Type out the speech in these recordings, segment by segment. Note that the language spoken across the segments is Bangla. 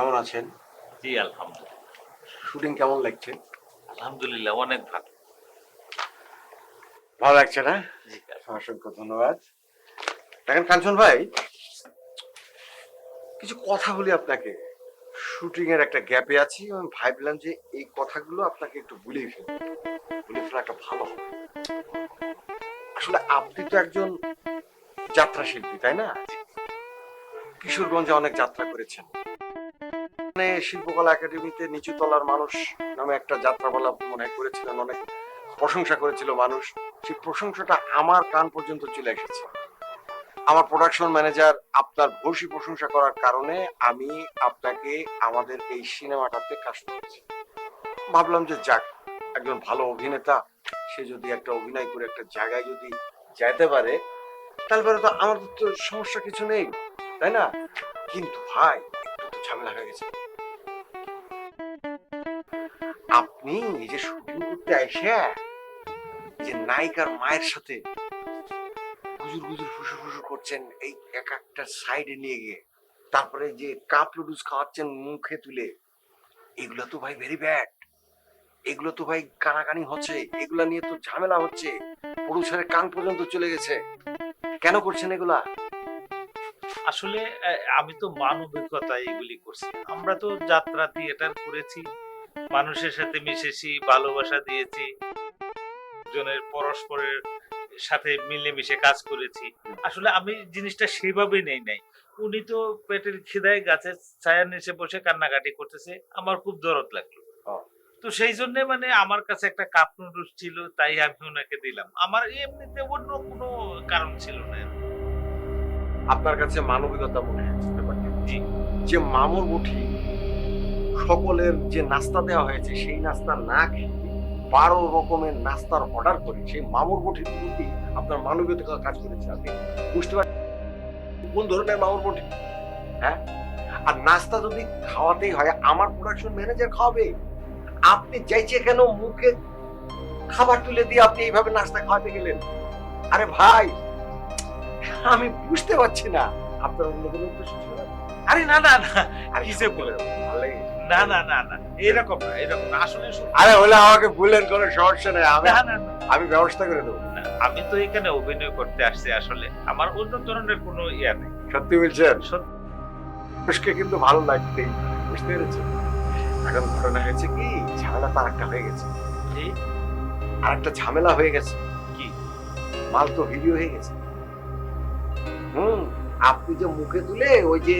কেমন আছেন? জি আলহামদুলিল্লাহ। শুটিং কেমন লাগছে? আলহামদুলিল্লাহ অনেক ভালো। ভালো লাগছে না? জি অসংখ্য ধন্যবাদ। দেখেন কাঞ্চন ভাই কিছু কথা বলি আপনাকে। শুটিং এর একটা গ্যাপে আছি আমি ভাবলাম যে এই কথাগুলো আপনাকে একটু বলেই ফেলি। বলে ফেলা একটা ভালো হবে। আসলে আপনি তো একজন যাত্রা শিল্পী তাই না? কিশোরগঞ্জে অনেক যাত্রা করেছেন। মানে শিল্পকলা একাডেমিতে নিচু তলার মানুষ নামে একটা যাত্রাপালা মনে করেছিলেন, অনেক প্রশংসা করেছিল মানুষ। সেই প্রশংসাটা আমার কান পর্যন্ত চলে এসেছে। আমার প্রোডাকশন ম্যানেজার আপনার ভূয়সী প্রশংসা করার কারণে আমি আপনাকে আমাদের এই সিনেমাটাতে কাজ করেছি। ভাবলাম যে যাক, একজন ভালো অভিনেতা, সে যদি একটা অভিনয় করে একটা জায়গায় যদি যাইতে পারে, তাহলে পরে তো আমাদের তো সমস্যা কিছু নেই, তাই না? কিন্তু ভাই, একটু তো ঝামেলা হয়ে গেছে। আপনি যে শুটিং করতে এসে যে নায়িকার মায়ের সাথে গুজুর গুজুর ফুসুর ফুসুর করছেন এই এক একটা সাইডে নিয়ে গিয়ে, তারপরে যে কাপ লুডুস খাওয়াচ্ছেন মুখে তুলে, এগুলো তো ভাই ভেরি ব্যাড এগুলো তো ভাই কানাকানি হচ্ছে, এগুলা নিয়ে তো ঝামেলা হচ্ছে, পুরুষের কান পর্যন্ত চলে গেছে। কেন করছেন এগুলা? আসলে আমি তো মানবিকতা এগুলি করছি। আমরা তো যাত্রা থিয়েটার করেছি। মানুষের সাথে মিশেছি ভালোবাসা দিয়েছি জনের পরস্পরের সাথে মিলেমিশে কাজ করেছি। আসলে আমি জিনিসটা সেভাবে নেই নাই। উনি তো পেটের খিদায় গাছের ছায়ার নিচে বসে কান্নাকাটি করতেছে আমার খুব দরদ লাগল। তো সেই জন্য মানে আমার কাছে একটা কাপ নুডলস ছিল তাই আমি ওনাকে দিলাম। আমার এমনিতে অন্য কোনো কারণ ছিল না। আপনার কাছে মানবিকতা মনে হচ্ছে জি। যে মামুর মুঠি সকলের যে নাস্তা দেওয়া হয়েছে, সেই নাস্তা না খেয়ে বারো রকমের নাস্তার অর্ডার করে সেই মামুর মুঠির প্রতি আপনার মানবিকতা কাজ করেছে। আপনি বুঝতে পারছেন কোন ধরনের মামুর মুঠি হ্যাঁ? আর নাস্তা যদি খাওয়াতেই হয়, আমার প্রোডাকশন ম্যানেজার খাওয়াবে। আপনি চাইছে কেন মুখে খাবার তুলে দিয়ে আপনি এইভাবে নাস্তা খাওয়াতে গেলেন? আরে ভাই, আমি বুঝতে পারছি না। আপনার অন্য কোনো উদ্দেশ্য ছিল না? আরে না না না। আর ভালো লেগেছে। না না না না। এরকম না এরকম না। আসলে আরে হলে আমাকে বললেন কোনো সমস্যা নেই। আমি না না আমি ব্যবস্থা করে দেবো। আমি তো এখানে অভিনয় করতে আসছি আসলে। আমার অন্য ধরনের কোনো ইয়া নেই। সত্যি বলছেন? সত্যি কিন্তু ভালো লাগতেই বুঝতে পেরেছেন? এখন ঘটনা হয়েছে কি? ঝামেলা তো আরেকটা হয়ে গেছে। আর একটা ঝামেলা হয়ে গেছে। কি? মাল তো ভিডিও হয়ে গেছে। হুম আপনি যে মুখে তুলে ওই যে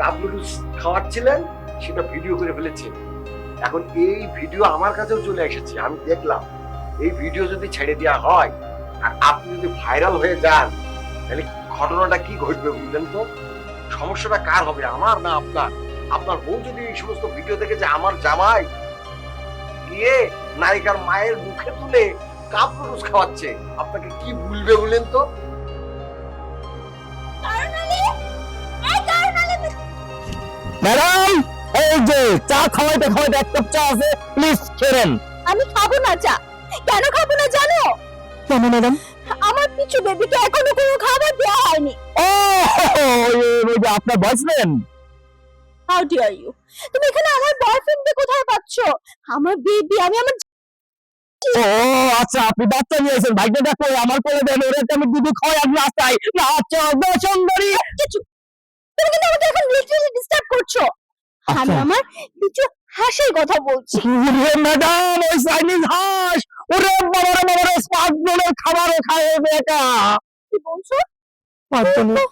কাবলুস খাওয়াচ্ছিলেন, সেটা ভিডিও করে ফেলেছেন এখন এই ভিডিও আমার কাছেও চলে এসেছে, আমি দেখলাম। এই ভিডিও যদি ছেড়ে দেওয়া হয়, আর আপনি যদি ভাইরাল হয়ে যান, তাহলে ঘটনাটা কি ঘটবে বুঝলেন তো? সমস্যাটা কার হবে? আমার না আপনার? আপনার বউ যদি এই সমস্ত ভিডিও দেখে যে আমার জামাই গিয়ে নায়িকার মায়ের মুখে তুলে কাপ নুডলস খাওয়াচ্ছে, আপনাকে কি ভুলবে বলেন তো? ম্যাডাম এই যে চা খাওয়াইতে খাওয়াইতে এক কাপ চা আছে প্লিজ খেলেন। আমি খাব না চা। কেন খাব না জানো? কেন ম্যাডাম? আমার পিছু বেবিকে এখনও কোনো খাবার দেওয়া হয়নি। ও যে আপনার বয়ফ্রেন্ড হাউ ডিয়ার ইউ তুমি এখানে আমার বয়ফ্রেন্ডকে কোথায় পাচ্ছ? আমার বেবি আমি আমার ও আচ্ছা আপনি বাচ্চা নিয়েছেন। আমার কোলে দেন ওরে আমি দুধ খাওয়াই আপনি রাস্তায় না আচ্ছা সুন্দরী কিছু তুমি কিন্তু আমাকে এখন লিটারালি ডিস্টার্ব করছ। আমি আচ্ছা। আমার কিছু হাসির কথা বলছি। ওরে ম্যাডাম ওই চাইনিজ হাঁস। ওরে বাবারে বাবারে স্মার্টফোনের খাবারও খায় ও বেটা। কি বলছো? পারতেন না।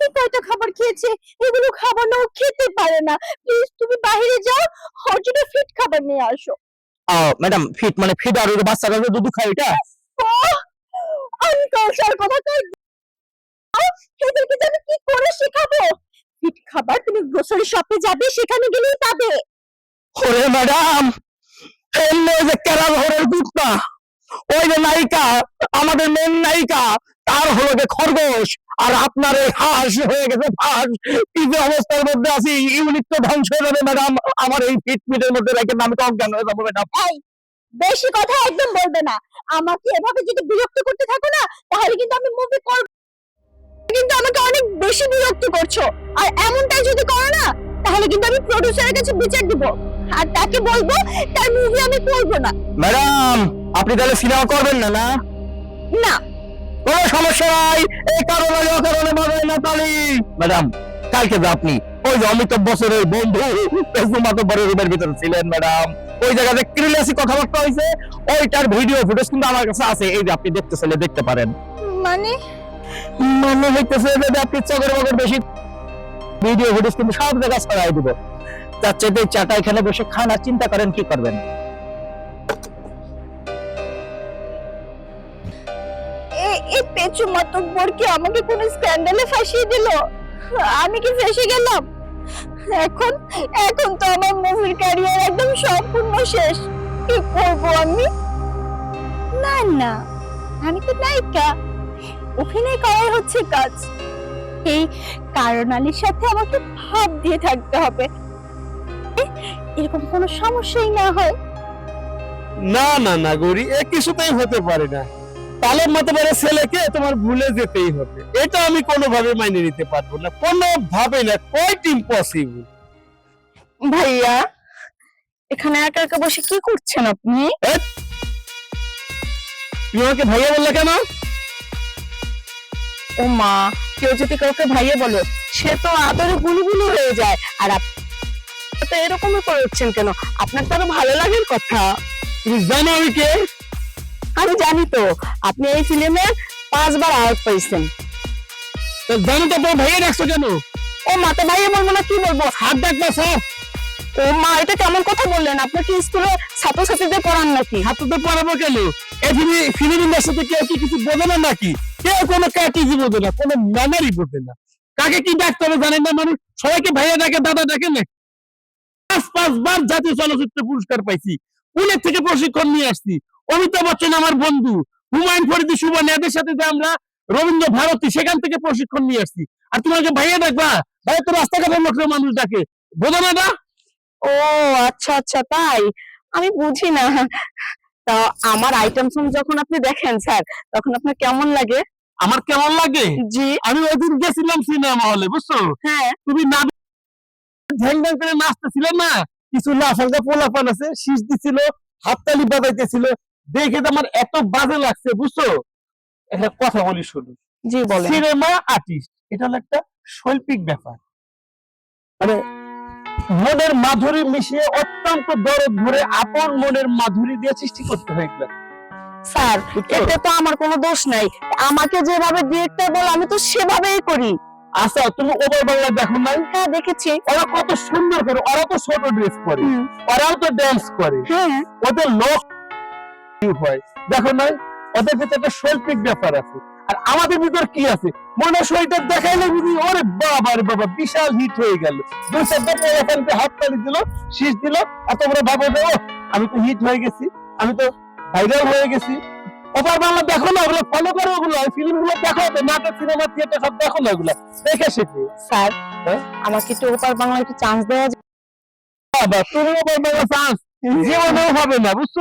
এই কয়টা খাবার খেয়েছে। এগুলো খাবার না ও খেতে পারে না। প্লিজ তুমি বাইরে যাও ওর জন্য ফিট খাবার নিয়ে আসো। ম্যাডাম ফিট মানে ফিট আর ওই বাচ্চারা যে দুধ খায় এটা? আমি কৌশল কথা কই এদেরকে আমি কি করে শেখাবো? ফিট খাবার তুমি গ্রোসারি শপে যাবে সেখানে গেলেই পাবে। ওরে ম্যাডাম এমনি যে কেরাল হরের দুধটা ওই যে নায়িকা আমাদের মেন নায়িকা তার হলো যে খরগোশ আর আপনার এই হাঁস হয়ে গেছে ফাঁস কি যে অবস্থার মধ্যে আছি ইউনিট তো ধ্বংস হয়ে যাবে ম্যাডাম আমার এই ফিট ফিটের মধ্যে রেখে আমি তো অজ্ঞান হয়ে যাব ম্যাডাম বেশি কথা একদম বলবে না। আমাকে এভাবে যদি বিরক্ত করতে থাকো না তাহলে কিন্তু আমি মুভি করব কিন্তু আমাকে অনেক বেশি বিরক্ত করছ। আর এমনটাই যদি করো না তাহলে কিন্তু আমি প্রডিউসারের কাছে বিচার দিব। আর তাকে বলব তার মুভি আমি করব না। ম্যাডাম আপনি তাহলে সিনেমা করবেন না না? না। কোনো সমস্যা নাই। এই কারণে ও কারণে বাবাই না তালি ম্যাডাম কালকে যে আপনি ওই যে অমিতাভ বছরের বন্ধু মাতব্বরের রুমের ভিতরে ছিলেন ম্যাডাম। ওই জায়গাতে ক্রিলেসি কথাবার্তা হয়েছে। ওইটার ভিডিও ফুটেজ কিন্তু আমার কাছে আছে। এই যে আপনি দেখতে চাইলে দেখতে পারেন। মানে? মানে হইতেছে যে আপনি চগর বগর বেশি ভিডিও ফুটেজ কিন্তু সব জায়গায় ছড়াই দিব। তার চেয়ে চাটা এখানে বসে খান আর চিন্তা করেন কি করবেন। এই পেঁচু মাতব্বর কি আমাকে কোন স্ক্যান্ডালে ফাঁসিয়ে দিল? আমি কি ফেসে গেলাম? এখন এখন তো আমার মুভির ক্যারিয়ার একদম সম্পূর্ণ শেষ। কি করব আমি? না না, আমি তো নায়িকা। অভিনয় করাই হচ্ছে কাজ। এই কারণ আলীর সাথে আমাকে ভাব দিয়ে থাকতে হবে। এরকম কোনো সমস্যাই না হয়। না না না গৌরী এ কিছুতেই হতে পারে না। মতো বড় ছেলেকে তোমার ভুলে যেতেই হবে। এটা আমি কোনোভাবে মাইনে নিতে পারব না। কোনোভাবে না কোয়াইট ইম্পসিবল ভাইয়া এখানে একা একা বসে কি করছেন আপনি? তুমি আমাকে ভাইয়া বললে কেন? ও মা কেউ যদি কাউকে ভাইয়া বলে সে তো আদরে গুলগুলি হয়ে যায়। আর আপনি তো এরকমই করছেন কেন? আপনার তো আরও ভালো লাগার কথা। তুমি জানো আমি কে? আমি জানি তো আপনি এই ফিল্মে পাঁচবার আউট পাইছেন। তো জানো তো তোমার ভাইয়া রাখছো কেন? ও মা তো ভাইয়া বলব না কি বলব? হাত ডাকবা স্যার ও মা এটা কেমন কথা বললেন? আপনি কি স্কুলে ছাত্রছাত্রীদের পড়ান নাকি? হাত তো পড়াবো কেন? এই ফিল্ম ফিল্ম ইন্ডাস্ট্রিতে কেউ কি কিছু বোঝে না নাকি? কেউ কোনো কাটিজি বোঝে না, কোনো ম্যানারই বোঝে না। কাকে কি ডাকতে হবে জানেন না মানুষ? সবাইকে ভাইয়া ডাকে, দাদা ডাকে না। পাঁচ, পাঁচবার জাতীয় চলচ্চিত্র পুরস্কার পাইছি। পুনের থেকে প্রশিক্ষণ নিয়ে আসছি। অমিতাভ বচ্চন আমার বন্ধু। হুমায়ুন ফরিদি সুবন এদের সাথে যে আমরা রবীন্দ্র ভারতী, সেখান থেকে প্রশিক্ষণ নিয়ে আসছি। আর তোমাকে ভাইয়া ডাকবা? ভাই তো রাস্তাঘাটের লোকরা মানুষ ডাকে। বোঝো না? ও আচ্ছা আচ্ছা তাই? আমি বুঝি না। তা আমার আইটেম সং যখন আপনি দেখেন স্যার তখন আপনার কেমন লাগে? আমার কেমন লাগে? জি। আমি ওই দিন গেছিলাম সিনেমা হলে বুঝছ? হ্যাঁ। তুমি না ঝ্যাং ঝ্যাং করে নাচতেছিল না? কিছু লাফাঙ্গা পোলাপান আছে শীষ দিছিল হাততালি বাজাইতেছিল। দেখে তো আমার এত বাজে লাগছে বুঝছ? একটা কথা বলি শুনুন। জি বলেন। সিনেমা আর্টিস্ট এটা হলো একটা শৈল্পিক ব্যাপার। মানে মনের মাধুরী মিশিয়ে অত্যন্ত দরদ ভরে আপন মনের মাধুরী দিয়ে সৃষ্টি করতে হয় এগুলা। স্যার এতে তো আমার কোনো দোষ নাই। আমাকে যেভাবে ডিরেক্টর বলে আমি তো সেভাবেই করি। আচ্ছা তুমি ওভার বাংলা দেখো নাই? হ্যাঁ দেখেছি। ওরা কত সুন্দর করে ওরা তো ছোট ড্রেস হুম, ওরাও তো ড্যান্স করে। হ্যাঁ। ওদের লোক হয়। দেখো নাই? ওদের ভিতরে একটা শৈল্পিক ব্যাপার আছে। আর আমাদের ভিতর কি আছে? মনে শরীরটা দেখাইলে বুঝি? ওরে বাবা রে বাবা বিশাল হিট হয়ে গেল। দুই চারটা পোলাপানকে হাত তালি দিল শীষ দিল আর তোমরা ভাবো যে ও আমি তো হিট হয়ে গেছি আমি তো ভাইরাল হয়ে গেছি। ওপার বাংলা দেখো না ওগুলো ফলো করো ওগুলো ফিল্মগুলো দেখো তো নাটক সিনেমা থিয়েটার সব দেখো না ওগুলো। দেখে শেখো। স্যার? আমাকে একটু ওপার বাংলা একটু চান্স দেওয়া যায়? বাবা তুমি ওপার বাংলা চান্স জীবনেও হবে না বুঝছ?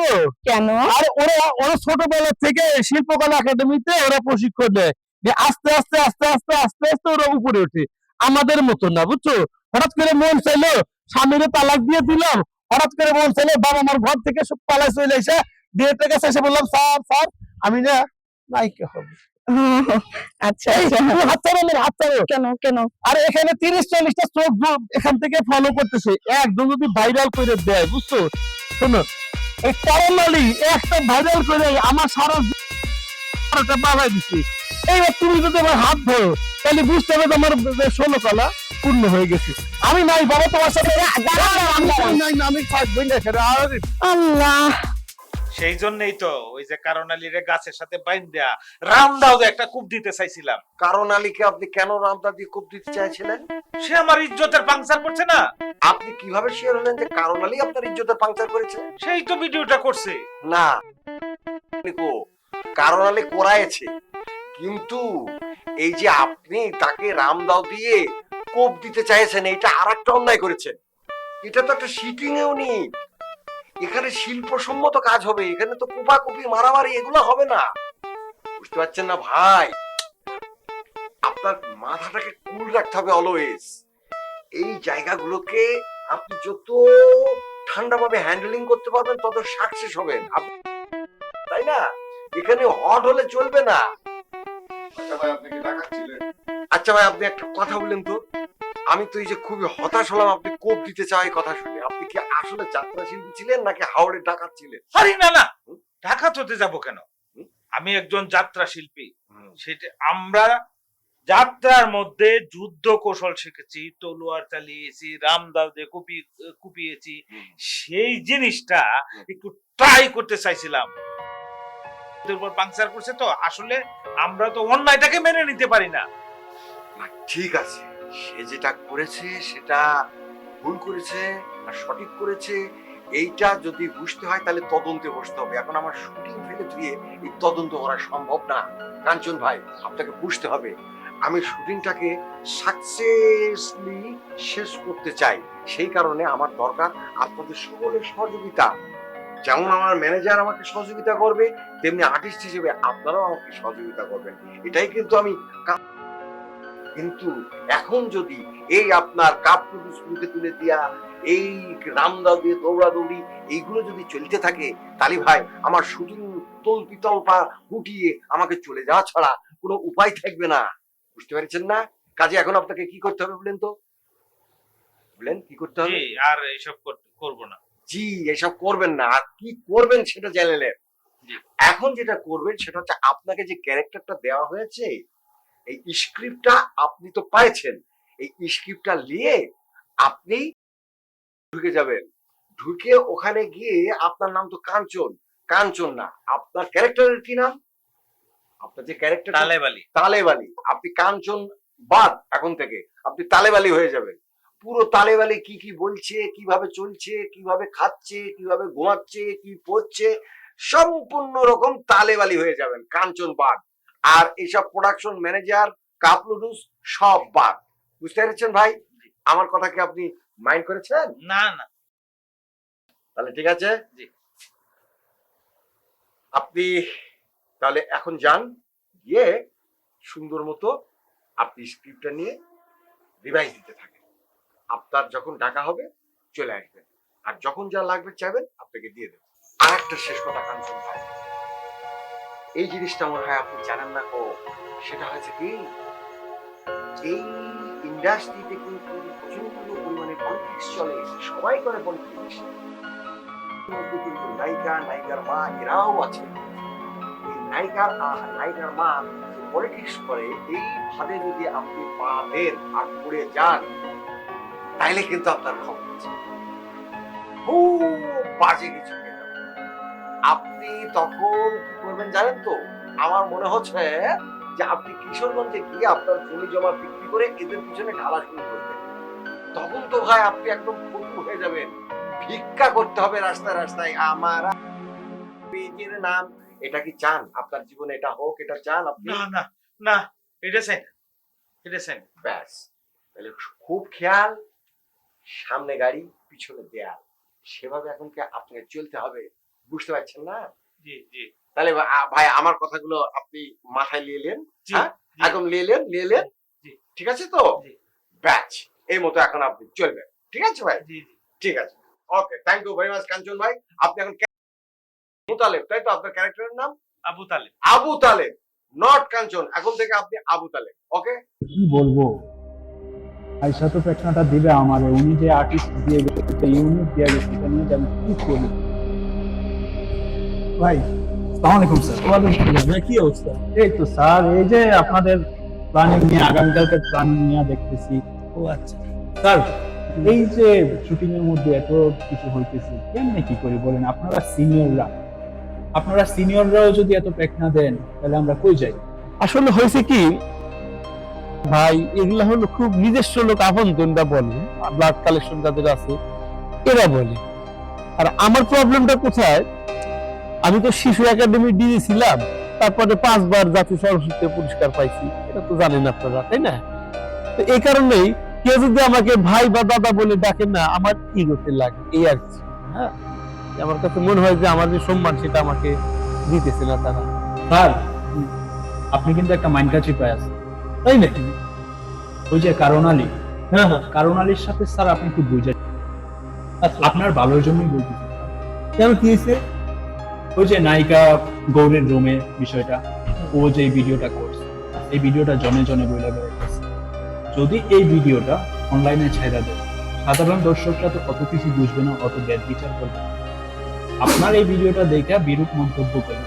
কেন? আর ওরা ওরা ছোটবেলা থেকে শিল্পকলা একাডেমিতে ওরা প্রশিক্ষণ দেয়। যে আস্তে আস্তে আস্তে আস্তে আস্তে আস্তে ওরা উপরে ওঠে। আমাদের মতো না বুঝছ? হঠাৎ করে মন চাইলো স্বামীর তালাক দিয়ে দিলাম। হঠাৎ করে মন চাইলো বাবা আমার ঘর থেকে সব পালায় চলে এসে ডিরেক্টর কাছে এসে বললাম স্যার স্যার আমি না নায়িকা হব। আচ্ছা আচ্ছা। কেন কেন? আর এখানে তিরিশ চল্লিশটা চোখ এখান থেকে ফলো করতেছে। একদম যদি ভাইরাল করে দেয় বুঝছ? শোনো এই করোনালি একটা ভাইরাল করে আমার সারা জীবনটা বাবাই এইবার তুমি যদি আমার হাত ধরো তাহলে বুঝতে হবে আমার ষোলো কলা পূর্ণ হয়ে গেছে। আমি নাই বাবা তোমার সাথে আর আল্লাহ। সেই জন্যই তো ওই যে কারণালিরে গাছের সাথে বাইন দেয়া রামদাও একটা কূপ দিতে চাইছিলাম। কারণ আলীকে আপনি কেন রামদা দিয়ে কূপ দিতে চাইছিলেন? সে আমার ইজ্জতের পাংচার করছে না। আপনি কীভাবে শিওর হলেন যে কারণ আলী আপনার ইজ্জতের পাংচার করেছে? সেই তো ভিডিওটা করছে। না। কো? কারণ আলী করাইছে। কিন্তু এই যে আপনি তাকে রামদাও দিয়ে কোপ দিতে চাইছেন এটা আর একটা অন্যায় করেছেন। এটা তো একটা শিটিং ইউনিট এখানে শিল্পসম্মত কাজ হবে এখানে তো কুপাকুপি মারামারি এগুলো হবে না। বুঝতে পারছেন না ভাই? আপনার মাথাটাকে কুল রাখতে হবে অলওয়েজ এই জায়গাগুলোকে আপনি যত ঠান্ডাভাবে হ্যান্ডেলিং করতে পারবেন তত সাকসেস হবেন। তাই না? এখানে হট হলে চলবে না। আচ্ছা ভাই আপনি আচ্ছা ভাই আপনি একটা কথা বললেন তো। আমি তো এই যে খুবই হতাশ হলাম আপনি কোপ দিতে চাই কথা শুনে। আপনি কি আসলে যাত্রা শিল্পী ছিলেন নাকি হাওড়ে ডাকাত ছিলেন? আরে না না। ঢাকা হতে যাব কেন? আমি একজন যাত্রা শিল্পী। সেটা আমরা যাত্রার মধ্যে যুদ্ধ কৌশল শিখেছি তলোয়ার চালিয়েছি রামদাও দিয়ে কুপি কুপিয়েছি। সেই জিনিসটা একটু ট্রাই করতে চাইছিলাম। উপর পাংচার করছে তো আসলে আমরা তো অন্যায়টাকে মেনে নিতে পারি না, ঠিক আছে। সে যেটা করেছে সেটা ভুল করেছে। না সঠিক করেছে, এইটা যদি বুঝতে হয় তাহলে তদন্তে বসতে হবে। এখন আমার শুটিং ফেলে ধুয়ে এই তদন্ত করা সম্ভব না। কাঞ্চন ভাই, আপনাকে বুঝতে হবে। আমি শুটিংটাকে সাকসেসলি শেষ করতে চাই। সেই কারণে আমার দরকার আপনাদের সকলের সহযোগিতা। যেমন আমার ম্যানেজার আমাকে সহযোগিতা করবে, তেমনি আর্টিস্ট হিসেবে আপনারাও আমাকে সহযোগিতা করবেন। এটাই কিন্তু আমি কিন্তু এখন যদি এই আপনার কাপ মুখে তুলে দিয়া এই রামদাও দিয়ে দৌড়াদৌড়ি এইগুলো যদি চলতে থাকে তাহলে ভাই আমার শুটিং তল পিতল পা গুটিয়ে আমাকে চলে যাওয়া ছাড়া কোনো উপায় থাকবে না। বুঝতে পারছেন না? কাজে এখন আপনাকে কি করতে হবে বলেন তো? বলেন কি করতে হবে? আর এইসব করব না। জি এসব করবেন না। আর কি করবেন সেটা জানালেন এখন যেটা করবেন সেটা হচ্ছে আপনাকে যে ক্যারেক্টারটা দেওয়া হয়েছে এই স্ক্রিপ্টটা আপনি তো পাইছেন। এই স্ক্রিপ্টটা নিয়ে আপনি ঢুকে যাবেন। ঢুকে ওখানে গিয়ে আপনার নাম তো কাঞ্চন। কাঞ্চন না আপনার ক্যারেক্টারের কি নাম? আপনার যে ক্যারেক্টার তালেবালি তালেবালি আপনি কাঞ্চন বাদ এখন থেকে। আপনি তালেবালি হয়ে যাবেন। পুরো তালেবালি কি কি বলছে কীভাবে চলছে কীভাবে খাচ্ছে কীভাবে ঘুমাচ্ছে কি পড়ছে সম্পূর্ণ রকম তালেবালি হয়ে যাবেন। কাঞ্চন বাদ। আর এইসব প্রোডাকশন ম্যানেজার কাপলুডুস সব বাদ। বুঝতে পেরেছেন ভাই? আমার কথা কি আপনি মাইন্ড করেছেন? না না। তাহলে ঠিক আছে? জি। আপনি তাহলে এখন যান গিয়ে সুন্দর মতো আপনি স্ক্রিপ্টটা নিয়ে রিভাইজ দিতে থাকেন। আপনার যখন ডাকা হবে চলে আসবেন। আর যখন যা লাগবে চাইবেন আপনাকে দিয়ে দেবেন আর একটা শেষ কথা কাঞ্চন ভাই। এই জিনিসটা মনে হয় আপনি জানেন না কো। সেটা হয়েছে কি, এই ইন্ডাস্ট্রিতে কিন্তু প্রচুর পরিমাণে পলিটিক্স চলে সবাই করে পলিটিক্স মধ্যে কিন্তু নায়িকা, নায়িকার মা, এরাও আছে। এই নায়িকার নায়িকার মা পলিটিক্স করে, এই ফাঁদে যদি আপনি পা দেন আর পড়ে যান, তাইলে কিন্তু আপনার খবর আছে। খুব বাজে কিছু। আপনি তখন কি করবেন জানেন তো? আমার মনে হচ্ছে যে আপনি কিশোরগঞ্জে গিয়ে আপনার জমি জমা বিক্রি করে এদের পিছনে ঢালা শুরু করবেন। তখন তো ভাই আপনি একদম ফটু হয়ে যাবেন। ভিক্ষা করতে হবে রাস্তায় রাস্তায়। আমার পেজের নাম এটা কি চান? আপনার জীবনে এটা হোক এটা চান আপনি? না না না এটা চাই না। এটা চাই না। ব্যাস। তাহলে খুব খেয়াল সামনে গাড়ি পিছনে দেয়াল। সেভাবে এখন কি আপনাকে চলতে হবে? বুঝতে পারছেন না? জি জি। তাহলে ভাই আমার কথাগুলো আপনি মাথায় নিয়ে নেন হ্যাঁ? এখন নিয়ে নেন নিয়ে নেন। ঠিক আছে তো? ব্যাচ এই মতো এখন আপনি চলবেন। ঠিক আছে ভাই? জি জি। ঠিক আছে। Okay thank you very much Kanchan ভাই। আপনি এখন আবু তালেব তাই তো আপনার ক্যারেক্টারের নাম? আবু তালেব। আবু তালেব নট কাঞ্চন। এখন থেকে আপনি আবু তালেব ওকে? কি বলব? আয়সা তো পেটনাটা দিবে আমারে। উনি যে আর্টিস্ট দিয়ে গেছে ইউনিট দিয়ে গেছে এটা নিয়ে আমি কি করি? ভাই আলাইকুম স্যার। ওয়ালাইকুম কি অবস্থা? এই তো স্যার এই যে আপনাদের প্ল্যানিং নিয়ে আগামীকালকে প্ল্যানিং নিয়ে দেখতেছি। ও আচ্ছা। স্যার এই যে শুটিং এর মধ্যে এত কিছু হইতেছে কেমনে কি করি বলেন? আপনারা সিনিয়ররা আপনারা সিনিয়ররাও যদি এত প্যাক না দেন তাহলে আমরা কই যাই? আসলে হয়েছে কি ভাই এগুলা হলো খুব নিজস্ব লোক আপন জনরা বলে ব্লাড কালেকশন যাদের আছে এরা বলে। আর আমার প্রবলেমটা কোথায়? আমি তো শিশু একাডেমি ডিজি ছিলাম তারপরে পাঁচবার জাতীয় সরস্বতী পুরস্কার পাইছি। এটা তো জানেন আপনারা তাই না? তো এই কারণেই কেউ যদি আমাকে ভাই বা দাদা বলে ডাকেন না আমার ইগোতে লাগে এই আর কি। হ্যাঁ? আমার কাছে মনে হয় যে আমার যে সম্মান সেটা আমাকে দিতেছে না তারা। স্যার আপনি কিন্তু একটা মাইন্ড কাছে পায় আছেন তাই নাকি ওই যে কারণ আলী। হ্যাঁ হ্যাঁ। কারণ আলীর সাথে স্যার আপনি একটু বুঝে আপনার ভালোর জন্যই বলতেছি কেন কি হয়েছে? ওই যে নায়িকা গৌরের রুমে বিষয়টা ও যে ভিডিওটা করছে এই ভিডিওটা জনে জনে বইলে বেড়াইতেছে। যদি এই ভিডিওটা অনলাইনে ছেড়ে দেয় সাধারণ দর্শকরা তো অত কিছু বুঝবে না অত ব্যাড বিচার করবে না। আপনার এই ভিডিওটা দেখে বিরূপ মন্তব্য করবে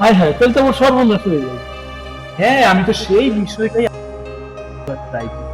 হ্যাঁ হ্যাঁ তাহলে তো আমার সর্বনাশ হয়ে যাবে। হ্যাঁ আমি তো সেই বিষয়টাই ট্রাই করি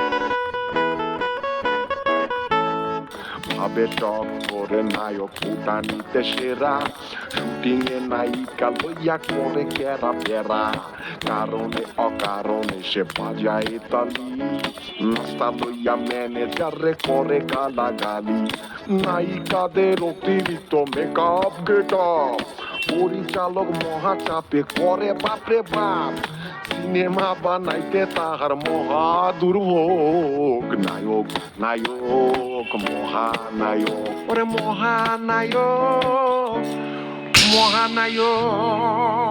ভাবে টক করে নায়ক ফুটানিতে সেরা শুটিং এ নায়িকা লইয়া করে কেরা পেরা কারণে অকারণে সে বাজায় তালি নাস্তা লইয়া ম্যানেজারে করে গালাগালি নায়িকাদের অতিরিক্ত মেকআপ গেট পরিচালক মহাচাপে করে বাপরে বাপ সিনেমা বানাইতে তাহার মহা দুর্ভোগ নায়ক নায়ক মহানায়ক ওরে মহানায়ক মহানায়ক